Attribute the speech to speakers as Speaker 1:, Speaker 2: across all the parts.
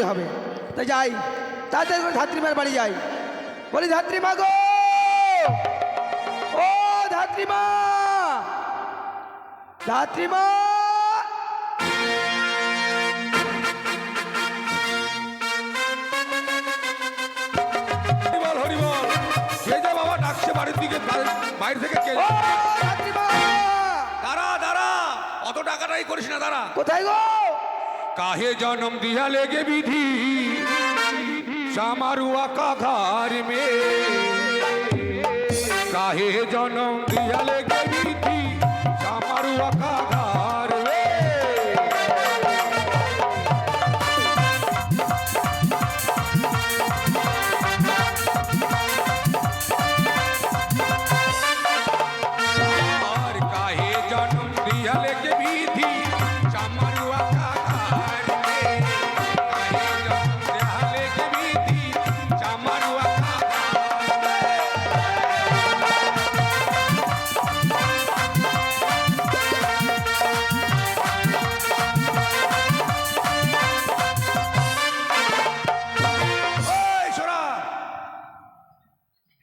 Speaker 1: করতে হবে। তাই যাই তাড়াতাড়ি করে ধাত্রীমার বাড়ি যাই। বলি ধাত্রীমা গো! ও ধাত্রীমা ধাত্রীমা
Speaker 2: হরিবল হরিবল। কে যে বাবা ডাকছে বাড়ির দিকে বাইরে থেকে কে? দাঁড়া দাঁড়া। অত টাকাটাই করিস না দাঁড়া।
Speaker 1: কোথায় গো?
Speaker 2: কাহে জনম দিয়া লেগে বিধি? সামারুয়া কাঘার মে কাহে জনম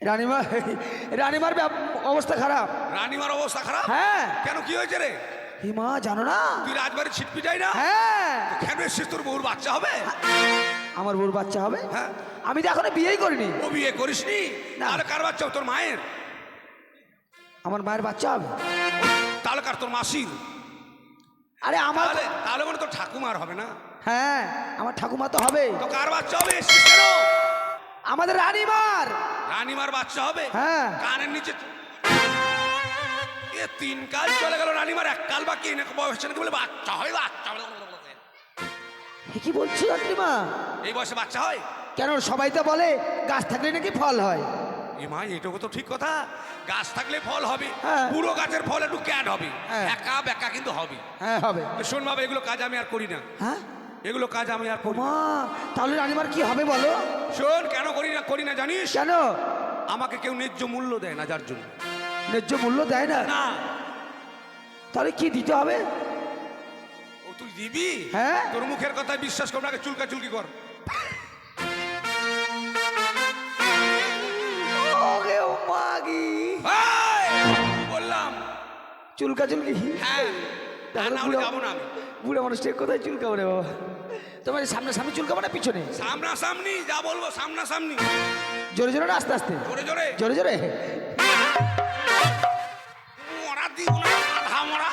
Speaker 1: রানীমা রানীমার অবস্থা খারাপ।
Speaker 2: রানীমার অবস্থা খারাপ?
Speaker 1: হ্যাঁ।
Speaker 2: কেন কি হয়েছে রে?
Speaker 1: হিমা জানো না?
Speaker 2: তুই রাজবাড়ি ছিটপি যাই না?
Speaker 1: হ্যাঁ।
Speaker 2: কেন এসছিস? তোর বউর বাচ্চা হবে?
Speaker 1: আমার বোর বাচ্চা হবে?
Speaker 2: হ্যাঁ।
Speaker 1: আমি তো এখনও বিয়েই করিনি।
Speaker 2: ও বিয়ে করিসনি?
Speaker 1: না।
Speaker 2: তাহলে কার বাচ্চা? তোর মায়ের?
Speaker 1: আমার মায়ের বাচ্চা হবে?
Speaker 2: তাহলে কার? তোর মাসির?
Speaker 1: আরে আমার
Speaker 2: তাহলে তাহলে মানে তোর ঠাকুমার হবে না?
Speaker 1: হ্যাঁ আমার ঠাকুমা তো হবে।
Speaker 2: তো কার বাচ্চা হবে? এসছিস কেন?
Speaker 1: আমাদের রানীমার!
Speaker 2: রানীমার বাচ্চা হবে?
Speaker 1: হ্যাঁ।
Speaker 2: কানের নিচে এ তিন কাল চলে গেল রানীমার এক কাল বাকি এনে বয়স নাকি বলে বাচ্চা হয় বাচ্চা
Speaker 1: এ কি বলছো রানীমা?
Speaker 2: এই বয়সে বাচ্চা হয়?
Speaker 1: কেন সবাই তো বলে গাছ থাকলে নাকি ফল হয়?
Speaker 2: এ মা এটুকু তো ঠিক কথা। গাছ থাকলে ফল হবে
Speaker 1: হ্যাঁ।
Speaker 2: পুরো গাছের ফল একটু ক্যাট হবে।
Speaker 1: হ্যাঁ।
Speaker 2: একা বেকা কিন্তু হবে।
Speaker 1: হ্যাঁ হবে।
Speaker 2: শোন বাবা এগুলো কাজ আমি আর করি না।
Speaker 1: হ্যাঁ?
Speaker 2: এগুলো কাজ আমি আর করি না।
Speaker 1: মা তাহলে রানীমার কি হবে বলো?
Speaker 2: শোন কেন করি না করি না জানিস?
Speaker 1: কেন?
Speaker 2: আমাকে কেউ ন্যায্য মূল্য দেয় না যার জন্য।
Speaker 1: ন্যায্য মূল্য দেয় না?
Speaker 2: না।
Speaker 1: তাহলে কি দিতে হবে?
Speaker 2: ও তুই দিবি?
Speaker 1: হ্যাঁ।
Speaker 2: তোর মুখের কথায় বিশ্বাস কর না আগে চুলকা চুলকি কর।
Speaker 1: ওগে ও মাগি
Speaker 2: এই! বললাম।
Speaker 1: চুলকা চুলকি?
Speaker 2: হ্যাঁ।
Speaker 1: বুড়ো- মানুষটা কোথায় চুলকাবো রে বাবা? তোমার সামনে সামনে চুলকাবো না পিছনে?
Speaker 2: সামনা সামনি যা বলব সামনা সামনি
Speaker 1: জোরে জোরে আস্তে আস্তে?
Speaker 2: জোরে জোরে।
Speaker 1: জোরে জোরে?
Speaker 2: মরা দিব না আধা মরা।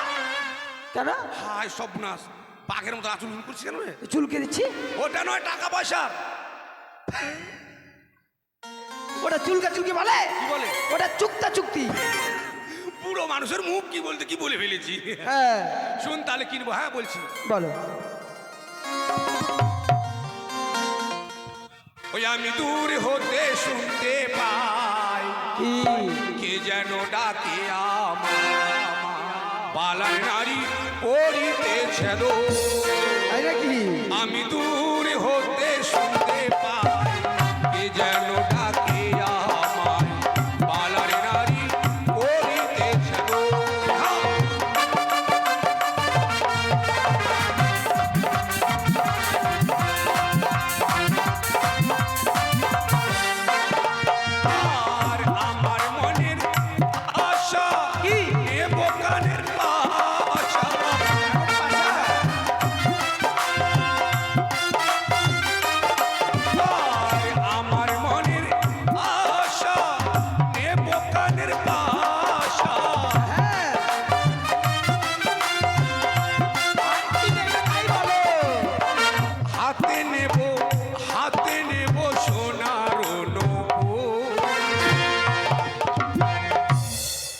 Speaker 1: কেন?
Speaker 2: হাই সবনাশ বাঘের মতো আচুল করছি কেন
Speaker 1: চুলকে দিচ্ছি?
Speaker 2: ওটা নয় টাকা পয়সা।
Speaker 1: ওটা চুলকা চুলকি বলে?
Speaker 2: কি বলে?
Speaker 1: ওটা চুক্তা চুক্তি।
Speaker 2: বুড়ো মানুষের মুখ কি বলতে কি বলে ফেলেছি?
Speaker 1: হ্যাঁ।
Speaker 2: শুন তাহলে কিনবো হ্যাঁ বলছি।
Speaker 1: বলো।
Speaker 2: ওই আমি দূর হতে শুনতে পাই।
Speaker 1: কি?
Speaker 2: কে যেন ডাকে আমার নারী করিতেছে দো আমি দূর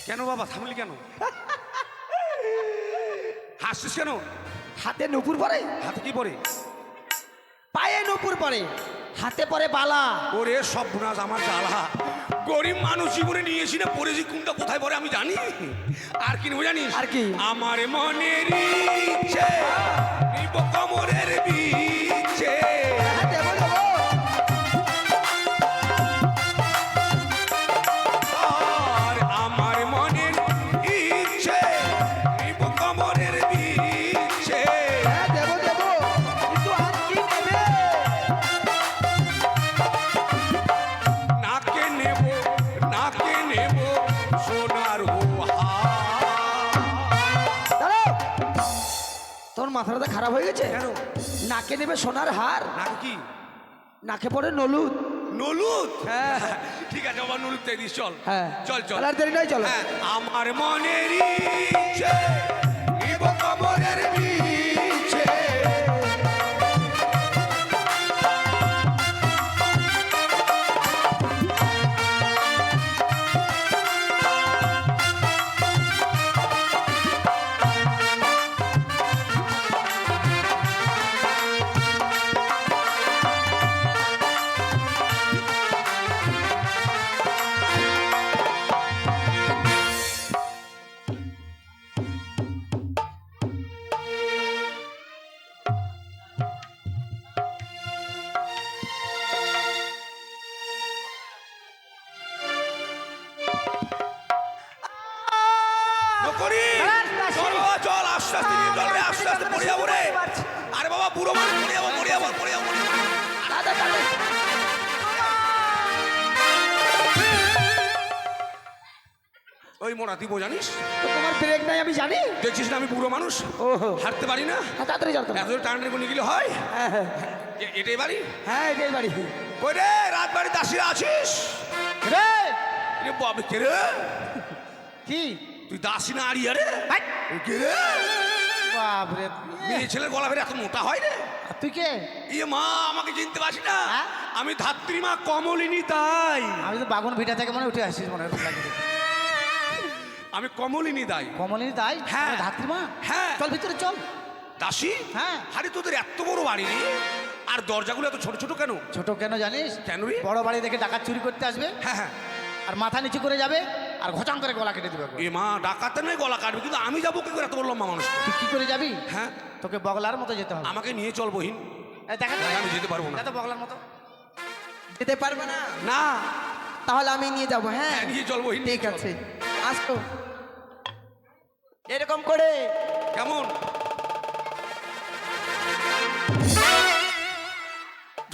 Speaker 2: কেন বাবা? থামলি কেন? হাসছিস কেন?
Speaker 1: হাতে নুপুর পরে?
Speaker 2: হাতে কি পরে?
Speaker 1: পায়ে নুপুর পরে। হাতে পরে বালা।
Speaker 2: ওরে সব নাজ আমার জ্বালা। গরিব মানুষ জীবনে নিয়েছি না পড়েছি কোনটা কোথায় পড়ে আমি জানি? আর কি নেব জানিস?
Speaker 1: আর কি?
Speaker 2: আমার মনের ইচ্ছে কমরের বিচ্ছে
Speaker 3: মাথাটা খারাপ হয়ে গেছে?
Speaker 2: কেন?
Speaker 3: নাকে নেবে সোনার হার।
Speaker 2: নাকি কি?
Speaker 3: নাকে পড়ে নলুদ।
Speaker 2: নলুদ?
Speaker 3: হ্যাঁ।
Speaker 2: ঠিক আছে আমার নলুদ তৈরি চল।
Speaker 3: হ্যাঁ।
Speaker 2: চল চল।
Speaker 3: আর দেরি নয় চল।
Speaker 2: হ্যাঁ, আমার মনের ইচ্ছে এবং কমরের চল আস্তে আস্তে নিয়ে চল রে আস্তে আস্তে পড়ে। যাব রে আরে বাবা বুড়ো মানুষ পড়ে যাব পড়ে যাব পড়ে। যাব ওই মোড়া বোঝানিস?
Speaker 3: তো তোমার ব্রেক নাই আমি জানি।
Speaker 2: দেখছিস না আমি বুড়ো মানুষ?
Speaker 3: ওহো।
Speaker 2: হাঁটতে পারি না?
Speaker 3: হ্যাঁ তাড়াতাড়ি চল
Speaker 2: এত টান করে গেলে হয়?
Speaker 3: হ্যাঁ হ্যাঁ।
Speaker 2: এটাই বাড়ি?
Speaker 3: হ্যাঁ এটাই বাড়ি।
Speaker 2: কই রে রাত বাড়ি দাসিরা আছিস?
Speaker 3: রে!
Speaker 2: রে বাবা কে রে?
Speaker 3: কি?
Speaker 2: তুই দাসী না আরে?
Speaker 3: হাই!
Speaker 2: এ কে রে?
Speaker 3: বাপরে
Speaker 2: মেয়ে। ছেলের গলা ফেরে এত মোটা হয় রে?
Speaker 3: আর তুই কে?
Speaker 2: ইয়ে মা আমাকে চিনতে পারছি না?
Speaker 3: হ্যাঁ?
Speaker 2: আমি ধাত্রী মা কমলিনী তাই
Speaker 4: আমি তো বাগুন ভিটা থেকে মনে উঠে আসিস মনে
Speaker 2: আমি কমলিনী দাই।
Speaker 4: কমলিনী তাই
Speaker 2: হ্যাঁ।
Speaker 4: আমার ধাত্রীমা
Speaker 2: হ্যাঁ।
Speaker 4: চল ভিতরে চল।
Speaker 2: দাসী?
Speaker 4: হ্যাঁ।
Speaker 2: আরে তোদের এত বড় বাড়ি রে। আর দরজাগুলো এত ছোট ছোট কেন?
Speaker 4: ছোট কেন জানিস?
Speaker 2: কেন
Speaker 4: বড় বাড়ি দেখে ডাকাত চুরি করতে আসবে।
Speaker 2: হ্যাঁ হ্যাঁ।
Speaker 4: আর মাথা নিচু করে যাবে। আর ঘচাং করে গলা কেটে দিবে
Speaker 2: এ মা ডাকাতে নয় গলা কাটবে কিন্তু আমি যাব কি করে? এত বড় লম্বা মানুষ।
Speaker 4: তুই কি করে যাবি?
Speaker 2: হ্যাঁ।
Speaker 4: তোকে বগলার মতো যেতে হবে।
Speaker 2: আমাকে নিয়ে চল বহিন।
Speaker 4: দেখা
Speaker 2: আমি যেতে পারব না।
Speaker 4: তো বগলার মতো?
Speaker 3: যেতে পারবে না?
Speaker 2: না।
Speaker 3: তাহলে আমি নিয়ে যাব হ্যাঁ?
Speaker 2: হ্যাঁ, নিয়ে চল বহিন।
Speaker 3: ঠিক আছে। আসতো এরকম করে।
Speaker 2: কেমন?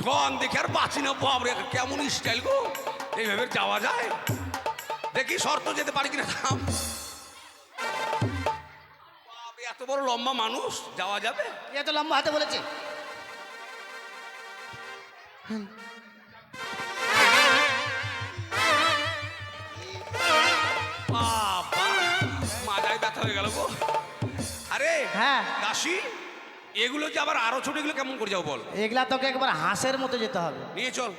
Speaker 2: ঢং দেখে আর বাঁচি না বাবরে কেমন স্টাইল গো। এইভাবে যাওয়া যায়? দেখি শর্ত যেতে পারি কিনা এত বড় লম্বা মানুষ যাওয়া যাবে?
Speaker 4: এত লম্বা হাতে বলেছে।
Speaker 2: ব্যথা হয়ে গেল গো। আরে
Speaker 4: হ্যাঁ।
Speaker 2: দাসী এগুলো যে আবার আরও ছোট এগুলো কেমন করে যাও বল।
Speaker 4: এগুলা তোকে একবার হাঁসের মতো যেতে হবে।
Speaker 2: নিয়ে চল।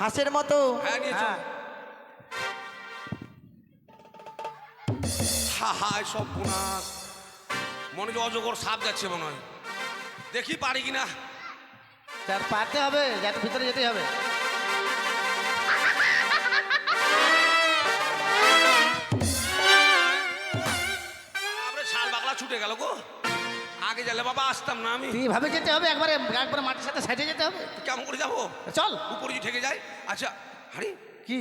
Speaker 3: হাঁসের মতো?
Speaker 2: হ্যাঁ নিয়ে চল।
Speaker 4: হ্যাঁ।
Speaker 2: সব বোনাস মনে হচ্ছে অজগর সাপ যাচ্ছে মনে হয়। দেখি পারি কিনা?
Speaker 4: তার পারতে হবে যাতে ভিতরে যেতে হবে।
Speaker 2: ছুটে গেল গো। আগে গেলে বাবা আসতাম না আমি।
Speaker 4: তুই ভাবে যেতে হবে একবারে একবারে মাটির সাথে সাইডে যেতে হবে।
Speaker 2: কেমন করে যাব?
Speaker 4: চল।
Speaker 2: উপরে ঠেকে যায় আচ্ছা আরে
Speaker 4: কি?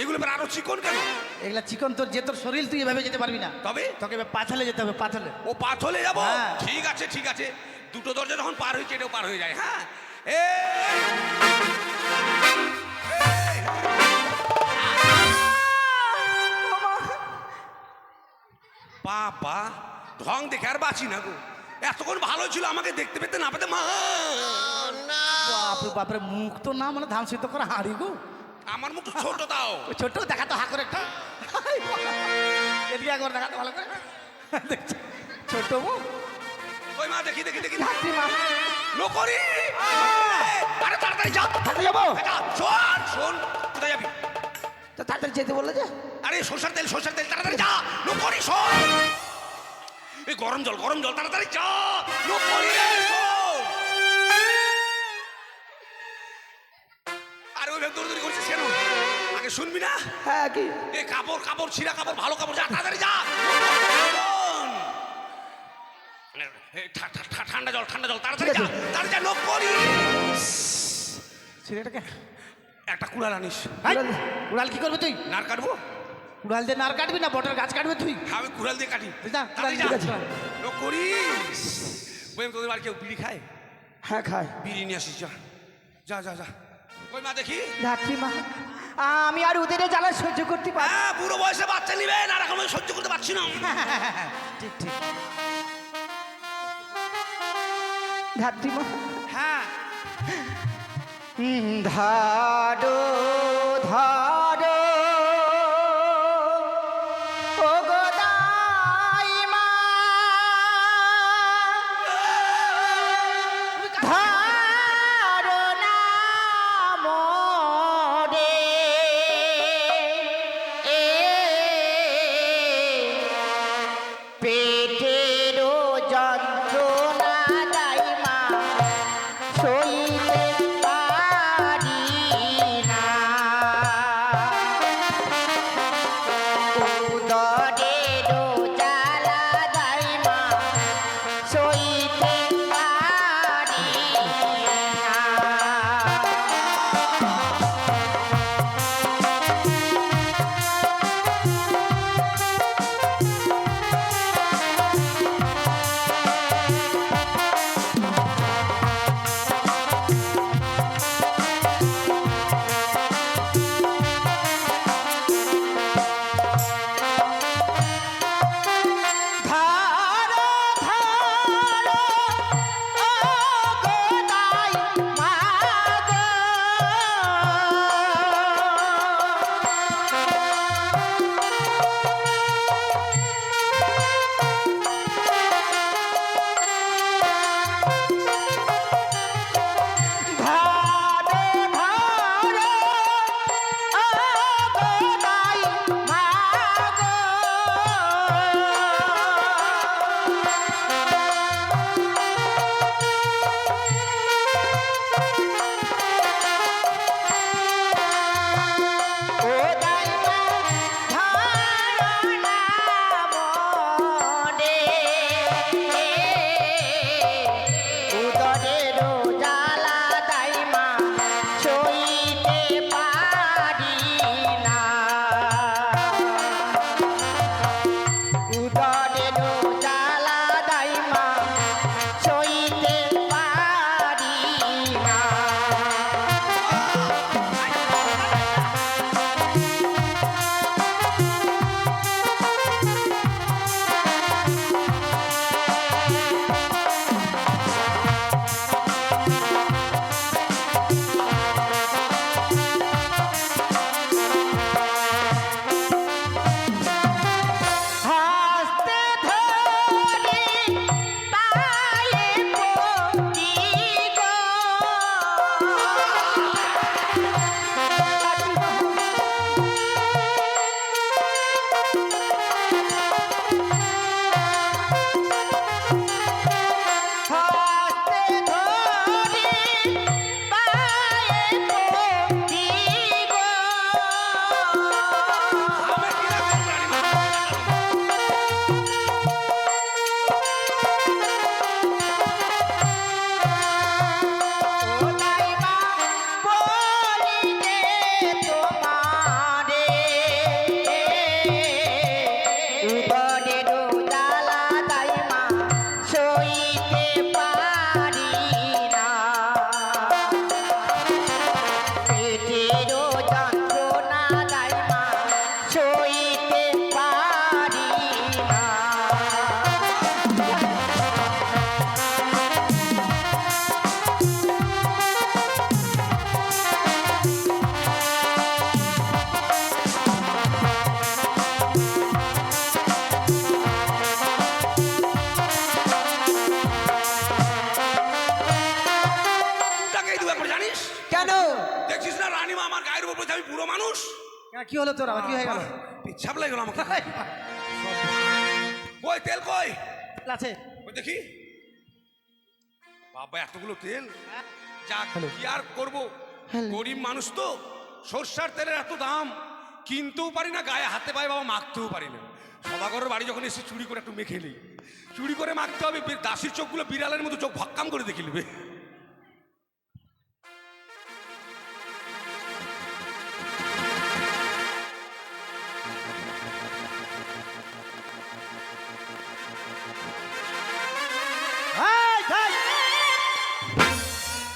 Speaker 2: এগুলো এবার আরও চিকন কেন?
Speaker 4: এগুলা চিকন তোর যে তোর শরীর তুই এভাবে যেতে পারবি না।
Speaker 2: তবে?
Speaker 4: তোকে এবার পাথলে যেতে হবে পাথলে।
Speaker 2: ও পাথলে যাব?
Speaker 4: হ্যাঁ।
Speaker 2: ঠিক আছে ঠিক আছে। দুটো দরজা যখন পার হয়েছে এটাও পার হয়ে যায় হ্যাঁ? এ! বাবা! ঢং দেখে আর বাঁচি না গো। এতক্ষণ ভালো ছিল আমাকে দেখতে পেতে না পেতে মা
Speaker 4: বাপরে বাপরে মুখ তো না মানে ধান সিদ্ধ করে হাঁড়ি গো।
Speaker 2: আমার মুখ ছোট
Speaker 4: দাও। ছোট দেখা তো হা করে একটা। এদিকে একবার দেখা তো ভালো করে। ছোট মুখ
Speaker 2: ওই মা দেখি দেখি দেখি।
Speaker 3: ধাত্রী মা।
Speaker 2: লোকরি! আরে তাড়াতাড়ি যা
Speaker 3: হাতে যাব।
Speaker 2: শোন শোন কোথায় যাবি?
Speaker 3: তো তাড়াতাড়ি যেতে বললে যে।
Speaker 2: আরে সরষের তেল সরষের তেল তাড়াতাড়ি যা লোকরি শোন। এই গরম জল গরম জল তাড়াতাড়ি যা লোকরি শোন। আগে শুনবি না?
Speaker 3: হ্যাঁ কি?
Speaker 2: এ কাপড় কাপড় ছিঁড়া কাপড় ভালো কাপড় যা তাড়াতাড়ি যা! ঠান্ডা জল ঠান্ডা জল তাড়াতাড়ি যা। তাড়াতাড়ি যা লোকরি
Speaker 4: ছেলেটাকে
Speaker 2: একটা কুড়াল আনিস।
Speaker 4: উড়াল কি করবে তুই?
Speaker 2: নার কাটবো?
Speaker 4: উড়াল দিয়ে নার কাটবি না বটের গাছ কাটবে তুই?
Speaker 2: হ্যাঁ, আমি কুড়াল দিয়ে কাটি।
Speaker 4: যা,
Speaker 2: তাড়াতাড়ি
Speaker 4: কুড়াল
Speaker 2: যা। লোক করি বই তোদের বাড়ি কেউ বিড়ি খায়?
Speaker 3: হ্যাঁ খায়।
Speaker 2: বিড়ি নিয়ে আসিস যা। যা যা যা। কই মা দেখি?
Speaker 3: ধাত্রী মা। আমি আর ওদের জ্বালা সহ্য করতে পারি
Speaker 2: হ্যাঁ বুড়ো বয়সে বাচ্চা নিবেন আর এখন সহ্য করতে পারছি না।
Speaker 4: ঠিক ঠিক।
Speaker 3: ধাত্রী
Speaker 4: হ্যাঁ।
Speaker 3: ধাডো ধারো
Speaker 4: কি হলো তোর? কি হয়ে গেল?
Speaker 2: পিছাপ লাগে গেল আমাকে। কই তেল কই?
Speaker 4: আছে।
Speaker 2: দেখি? বাবা এতগুলো তেল? যা কি আর করব? গরিব মানুষ তো। সর্ষার তেলের এত দাম। কিনতেও পারি না গায়ে হাতে পায়ে বাবা মাখতেও পারি না। সদাগরের বাড়ি যখন এসে চুরি করে একটু মেখে নিই। চুরি করে মাখতে হবে দাসির চোখগুলো বিড়ালের মতো চোখ ভক্কাম করে দেখে নেবে।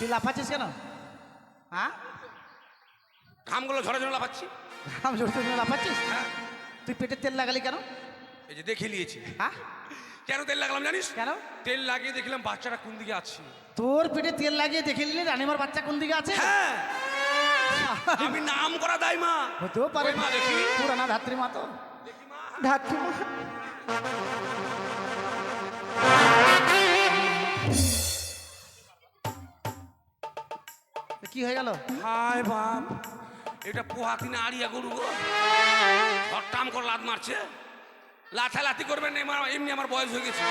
Speaker 4: তুই লাফাচ্ছিস কেন? হ্যাঁ?
Speaker 2: ঘামগুলো ঝরে ঝরে লাফাচ্ছি।
Speaker 4: আমি জোর জোর লাফাচ্ছিস?
Speaker 2: হ্যাঁ।
Speaker 4: তুই পেটে তেল লাগালি কেন?
Speaker 2: এই যে দেখে নিয়েছি।
Speaker 4: হ্যাঁ?
Speaker 2: কেন তেল লাগালাম জানিস?
Speaker 4: কেন?
Speaker 2: তেল লাগিয়ে দেখলাম বাচ্চাটা কোন দিকে আছে।
Speaker 4: তোর পেটে তেল লাগিয়ে দেখে নিলি রানিমার বাচ্চা কোন দিকে আছে?
Speaker 2: হ্যাঁ। আমি নাম করা দাই মা
Speaker 4: হতেও পারে।
Speaker 2: মা দেখি।
Speaker 4: পুরানা ধাত্রী মা তো।
Speaker 3: ধাত্রীমা
Speaker 4: কি হয়ে গেল?
Speaker 2: হায় বাপ, এটা পোহা কিনে আড়িয়া গরু গো। হট্টাম করে লাত মারছে। লাথালাতি করবেন এমনি আমার বয়স হয়ে গেছে।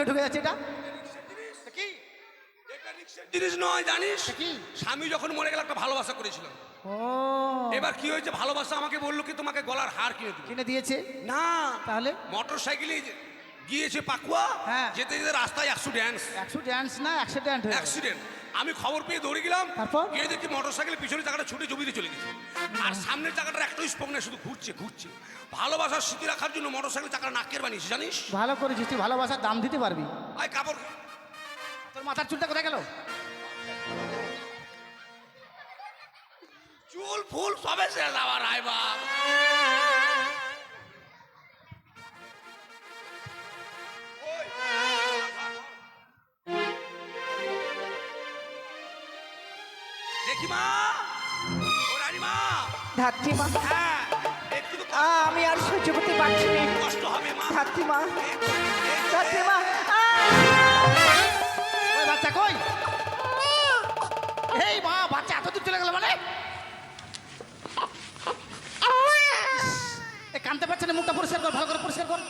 Speaker 4: মুখে ঢুকে যাচ্ছে এটা? কি
Speaker 2: এটা রিক্সার জিনিস নয় জানিস?
Speaker 4: কি?
Speaker 2: স্বামী যখন মরে গেল একটা ভালোবাসা
Speaker 4: করেছিল।
Speaker 2: এবার কি হয়েছে? ভালোবাসা আমাকে বলল কি তোমাকে গলার হার কিনে দিবে।
Speaker 4: কিনে দিয়েছে?
Speaker 2: না।
Speaker 4: তাহলে?
Speaker 2: মোটর সাইকেলে গিয়েছে পাকুয়া
Speaker 4: হ্যাঁ।
Speaker 2: যেতে যেতে রাস্তায় একশো ড্যান্স
Speaker 4: একশো ড্যান্স না অ্যাক্সিডেন্ট
Speaker 2: অ্যাক্সিডেন্ট আমি খবর পেয়ে দৌড়ে গেলাম।
Speaker 4: তারপর?
Speaker 2: গিয়ে দেখি মোটর সাইকেলের পিছনে চাকাটা ছুটে জমিতে চলে গেছে। আর সামনের চাকাটা একটাই স্পোক না শুধু ঘুরছে ঘুরছে। ভালোবাসার স্মৃতি রাখার জন্য মোটর সাইকেল চাকাটা নাকের বানিয়েছি জানিস?
Speaker 4: ভালো করেছিস তুই ভালোবাসার দাম দিতে পারবি।
Speaker 2: আয় কাপড়।
Speaker 4: তোর মাথার চুলটা কোথায় গেল?
Speaker 2: চুল ফুল সবে শেষ আবার আয় বাপ। দেখি মা ও রানীমা?
Speaker 3: ধাত্রীমা
Speaker 2: হ্যাঁ একটু তো
Speaker 3: আ, আমি আর সহ্য করতে পারছি না।
Speaker 2: কষ্ট হবে মা।
Speaker 3: ধাত্রীমা
Speaker 2: একটু, একটু।
Speaker 3: ধাত্রীমা আ!
Speaker 4: ওই বাচ্চা কই? এই মা বাচ্চা এত দূর চলে গেল মানে? কানতে পারছে না মুখটা পরিষ্কার কর ভালো করে পরিষ্কার কর।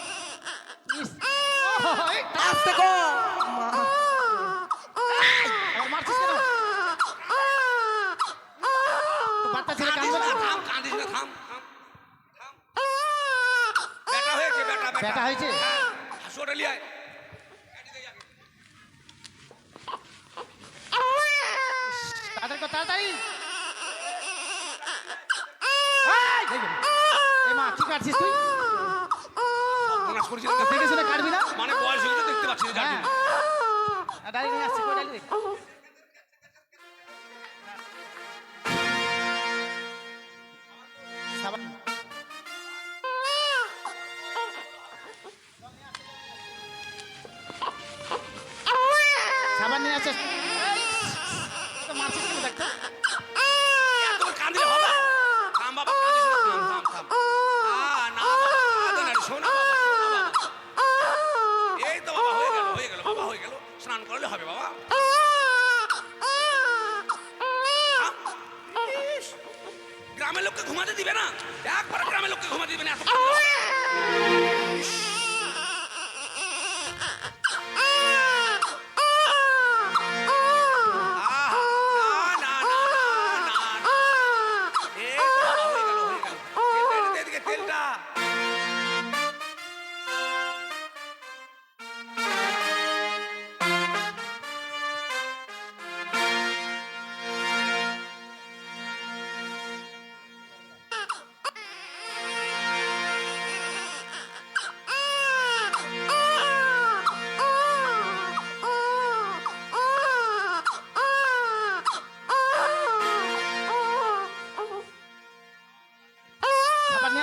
Speaker 3: আস্তে কর মা
Speaker 4: আবার মারছিস কেন তো বাচ্চা ছেলে
Speaker 2: কাঁদিস না, থাম, কাঁদিস না, থাম। ব্যাটা হয়েছে, ব্যাটা, ব্যাটা।
Speaker 4: ব্যাটা হয়েছে?
Speaker 2: হ্যাঁ, হাসুয়াটা লিয়ে আয়। যাবে।
Speaker 4: তাড়াতাড়ি এই, মা কি কাটছিস তুই। দেখে শুনে কাটবি না
Speaker 2: মানে বয়স দেখতে পাচ্ছি না,
Speaker 4: হ্যাঁ নিয়ে আসছি কই ডালি
Speaker 2: ঘুমাতে দিবে না? একবার গ্রামের লোককে ঘুমাতে দিবে না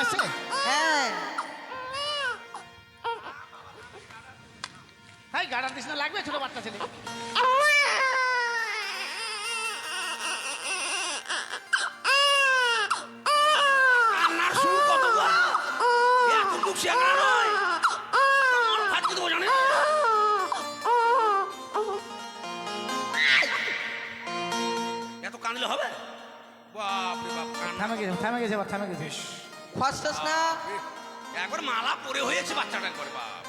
Speaker 4: আসছে
Speaker 3: হ্যাঁ।
Speaker 4: হাই গাড়ার দিস না লাগবে ছোট বাচ্চা ছেলে।
Speaker 3: ফার্স্ট না?
Speaker 2: একবার মালা পরে হয়েছে বাচ্চাটা একবার বাপ।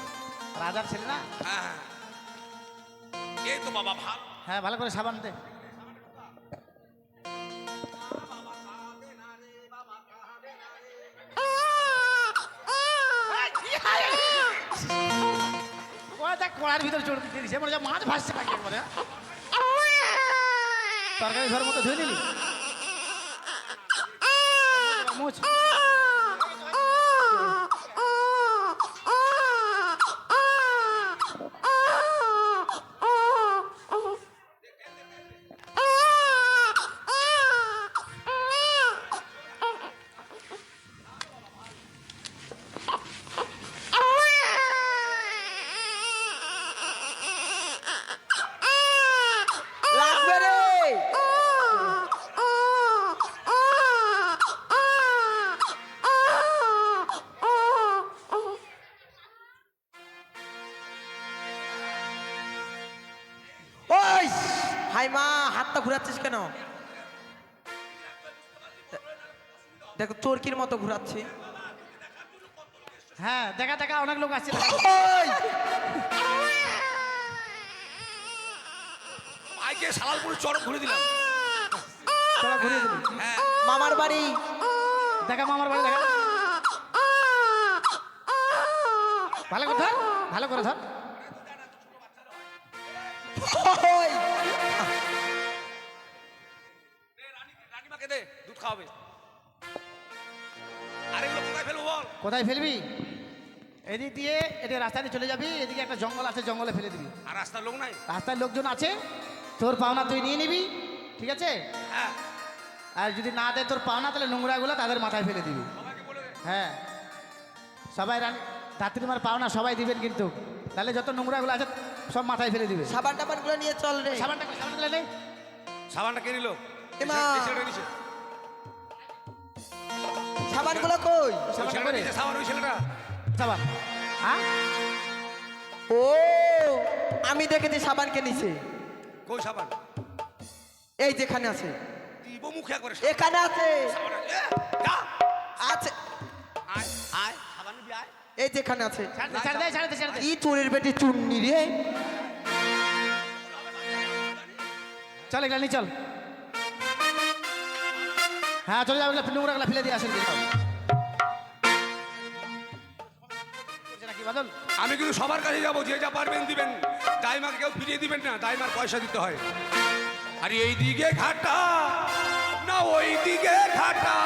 Speaker 4: রাজার ছেলে না?
Speaker 2: হ্যাঁ হ্যাঁ। এই তো বাবা ভালো।
Speaker 4: হ্যাঁ ভালো করে সাবান দে। দেখ কড়ার ভিতরে চড়ে দিতে দিছে মনে মাছ ভাসছে পাখি একবারে। তরকারি ঘরের মতো ধুয়ে নিলি?
Speaker 1: দেখো চোরকির মতো ঘুরাচ্ছে।
Speaker 4: হ্যাঁ দেখা দেখা অনেক লোক
Speaker 1: আছে
Speaker 2: আইকে সালালপুর চড়ক ঘুরে দিলাম।
Speaker 4: তোরা ঘুরিয়ে দিবি
Speaker 2: হ্যাঁ।
Speaker 1: মামার বাড়ি।
Speaker 4: দেখা মামার বাড়ি দেখা। ভালো করে ধর ভালো করে ধর।
Speaker 2: কোথায় ফেলবি?
Speaker 4: এদিক দিয়ে এদিকে রাস্তা দিয়ে চলে যাবি এদিকে একটা জঙ্গল আছে জঙ্গলে ফেলে দিবি।
Speaker 2: আর রাস্তার লোক নাই?
Speaker 4: রাস্তায় লোকজন আছে তোর পাওনা তুই নিয়ে নিবি ঠিক আছে?
Speaker 2: হ্যাঁ।
Speaker 4: আর যদি না দেয় তোর পাওনা তাহলে নোংরাগুলো তাদের মাথায় ফেলে দিবি। হ্যাঁ। সবাই রানী ধাত্রীমার পাওনা সবাই দিবেন কিন্তু। তাহলে যত নোংরাগুলো আছে সব মাথায় ফেলে দিবে।
Speaker 1: সাবান টাবানগুলো নিয়ে চল রে।
Speaker 4: সাবানটা কই? সাবান দিলে নেই
Speaker 2: সাবানটা কে নিল
Speaker 1: সাবানগুলো কই
Speaker 2: ছেলেটা নিচে সাবান ওই ছেলেটা।
Speaker 4: সাবান। হ্যাঁ?
Speaker 1: ও আমি দেখেছি সাবানকে নিছে
Speaker 2: কই সাবান?
Speaker 1: এই যেখানে আছে।
Speaker 2: দিব মুখে করে
Speaker 1: এখানে আছে। আছে।
Speaker 2: আয় আয় সাবান নিবি আয়।
Speaker 1: এই যেখানে আছে। ই চোরের বেটি চুন্নি রে।
Speaker 4: চল এগুলা নিয়ে চল। হ্যাঁ চলে যাবে নোংরাগুলো ফেলে দিয়ে আসেন
Speaker 2: আমি কিন্তু সবার কাছে যাব, যে যা পারবেন দিবেন। টাইমার কেউ ফিরিয়ে দিবেন না ডাইমার পয়সা দিতে হয়। আর এই দিকে ঘাটা, না ওই দিকে ঘাটা।